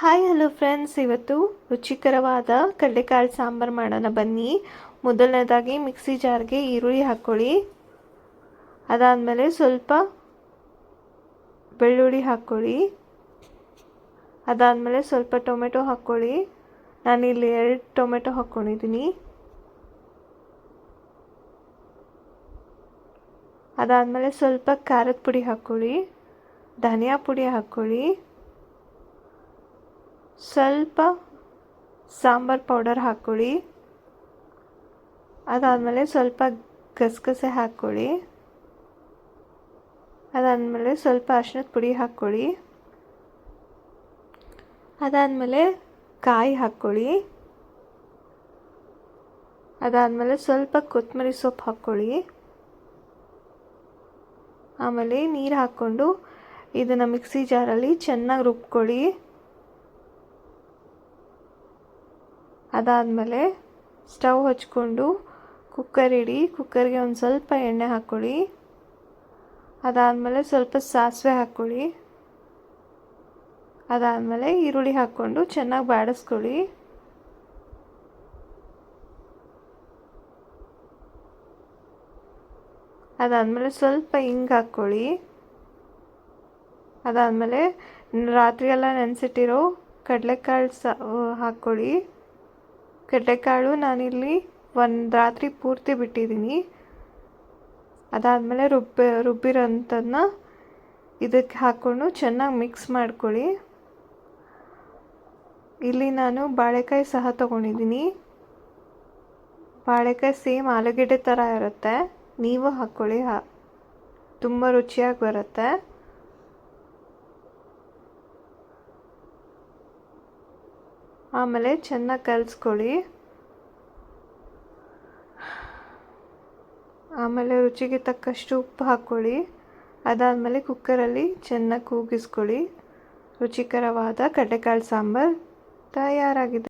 Hi hello friends ಇವತ್ತು ರುಚಿಕರವಾದ ಕಡಲೆಕಾಳು ಸಾಂಬಾರು ಮಾಡೋಣ ಬನ್ನಿ. ಮೊದಲನೇದಾಗಿ ಮಿಕ್ಸಿ ಜಾರ್ಗೆ ಈರುಳ್ಳಿ ಹಾಕ್ಕೊಳ್ಳಿ. ಅದಾದಮೇಲೆ ಸ್ವಲ್ಪ ಬೆಳ್ಳುಳ್ಳಿ ಹಾಕ್ಕೊಳ್ಳಿ. ಅದಾದಮೇಲೆ ಸ್ವಲ್ಪ ಟೊಮೆಟೊ ಹಾಕ್ಕೊಳ್ಳಿ. ನಾನಿಲ್ಲಿ ಎರಡು ಟೊಮೆಟೊ ಹಾಕ್ಕೊಂಡಿದ್ದೀನಿ. ಅದಾದಮೇಲೆ ಸ್ವಲ್ಪ ಖಾರದ ಪುಡಿ ಹಾಕ್ಕೊಳ್ಳಿ. ಧನಿಯಾ ಪುಡಿ ಹಾಕ್ಕೊಳ್ಳಿ. ಸ್ವಲ್ಪ ಸಾಂಬಾರು ಪೌಡರ್ ಹಾಕ್ಕೊಳ್ಳಿ. ಅದಾದಮೇಲೆ ಸ್ವಲ್ಪ ಗಸಗಸೆ ಹಾಕ್ಕೊಳ್ಳಿ. ಅದಾದಮೇಲೆ ಸ್ವಲ್ಪ ಅರ್ಶಿನದ ಪುಡಿ ಹಾಕ್ಕೊಳ್ಳಿ. ಅದಾದಮೇಲೆ ಕಾಯಿ ಹಾಕ್ಕೊಳ್ಳಿ. ಅದಾದಮೇಲೆ ಸ್ವಲ್ಪ ಕೊತ್ತಂಬರಿ ಸೊಪ್ಪು ಹಾಕ್ಕೊಳ್ಳಿ. ಆಮೇಲೆ ನೀರು ಹಾಕ್ಕೊಂಡು ಇದನ್ನು ಮಿಕ್ಸಿ ಜಾರಲ್ಲಿ ಚೆನ್ನಾಗಿ ರುಬ್ಕೊಳ್ಳಿ. ಅದಾದಮೇಲೆ ಸ್ಟವ್ ಹಚ್ಕೊಂಡು ಕುಕ್ಕರ್ ಇಡಿ, ಕುಕ್ಕರ್ಗೆ ಒಂದು ಸ್ವಲ್ಪ ಎಣ್ಣೆ ಹಾಕ್ಕೊಳ್ಳಿ. ಅದಾದಮೇಲೆ ಸ್ವಲ್ಪ ಸಾಸಿವೆ ಹಾಕ್ಕೊಳ್ಳಿ. ಅದಾದಮೇಲೆ ಈರುಳ್ಳಿ ಹಾಕ್ಕೊಂಡು ಚೆನ್ನಾಗಿ ಬಾಡಿಸ್ಕೊಳ್ಳಿ. ಅದಾದಮೇಲೆ ಸ್ವಲ್ಪ ಹಿಂಗೆ ಹಾಕ್ಕೊಳ್ಳಿ. ಅದಾದಮೇಲೆ ರಾತ್ರಿಯೆಲ್ಲ ನೆನೆಸಿಟ್ಟಿರೋ ಕಡಲೆಕಾಳು ಸಾ ಹಾಕ್ಕೊಳ್ಳಿ. ಕಡಲೆಕಾಳು ನಾನಿಲ್ಲಿ ಒಂದು ರಾತ್ರಿ ಪೂರ್ತಿ ಬಿಟ್ಟಿದ್ದೀನಿ ಅದಾದಮೇಲೆ ರುಬ್ಬಿ ರುಬ್ಬಿರೋಂಥದ್ದನ್ನ ಇದಕ್ಕೆ ಹಾಕ್ಕೊಂಡು ಚೆನ್ನಾಗಿ ಮಿಕ್ಸ್ ಮಾಡ್ಕೊಳ್ಳಿ. ಇಲ್ಲಿ ನಾನು ಬಾಳೆಕಾಯಿ ಸಹ ತೊಗೊಂಡಿದ್ದೀನಿ ಬಾಳೆಕಾಯಿ ಸೇಮ್ ಆಲೂಗೆಡ್ಡೆ ಥರ ಇರುತ್ತೆ. ನೀವು ಹಾಕ್ಕೊಳ್ಳಿ, ಹಾ. ತುಂಬ ರುಚಿಯಾಗಿ ಬರುತ್ತೆ. ಆಮೇಲೆ ಚೆನ್ನಾಗಿ ಕಲಿಸ್ಕೊಳ್ಳಿ. ಆಮೇಲೆ ರುಚಿಗೆ ತಕ್ಕಷ್ಟು ಉಪ್ಪು ಹಾಕ್ಕೊಳ್ಳಿ. ಅದಾದಮೇಲೆ ಕುಕ್ಕರಲ್ಲಿ ಚೆನ್ನಾಗಿ ಕೂಗಿಸ್ಕೊಳ್ಳಿ. ರುಚಿಕರವಾದ ಕಡಲೆಕಾಳು ಸಾಂಬಾರು ತಯಾರಾಗಿದೆ.